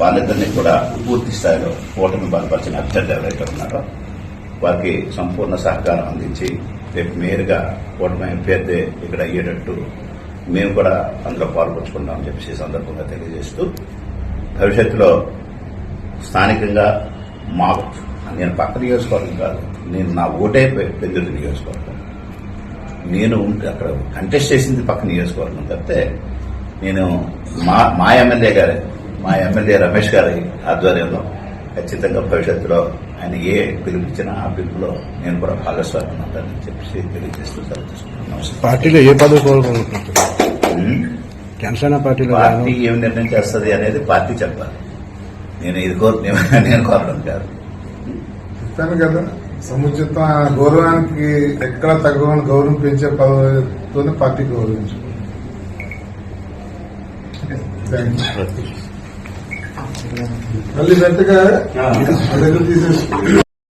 వాళ్ళిద్దరినీ కూడా పూర్తి స్థాయిలో ఓటమి బలపరిచిన అభ్యర్థి ఎవరైతే ఉన్నారో వారికి సంపూర్ణ సహకారం అందించి రేపు మేయర్గా ఓటమి అభ్యర్థి ఇక్కడ అయ్యేటట్టు మేము కూడా అందులో పాల్పంచుకుంటామని చెప్పేసి సందర్భంగా తెలియజేస్తూ భవిష్యత్తులో స్థానికంగా మా నేను పక్క నియోజకవర్గం కాదు నేను నా ఓటే పెద్దది నియోజకవర్గం. నేను అక్కడ కంటెస్ట్ చేసింది పక్క నియోజకవర్గం తప్పితే నేను మా మా ఎమ్మెల్యే గారే. మా ఎమ్మెల్యే రమేష్ గారి ఆధ్వర్యంలో ఖచ్చితంగా భవిష్యత్తులో ఆయన ఏ పిలుపుచ్చినా ఆ పిలుపులో నేను కూడా భాగస్వామ్యం ఉంటానని చెప్పేసి తెలియజేస్తూ సెలవు. పార్టీలో ఏ పదవి కోరుకుంటున్నారు. జనసేన పార్టీలో పార్టీ ఏం నిర్ణయం చేస్తుంది అనేది పార్టీ చెప్పాలి. నేను ఇది కోరు నేను కోరడం కాదు. చెప్పాను కదా సముచిత గౌరవానికి ఎక్కడ తగ్గని గౌరవం పెంచే పదవితోనే పార్టీ గౌరవించు థ్యాంక్ యూ మళ్ళీ గట్టిగా అడుగు తీసేసి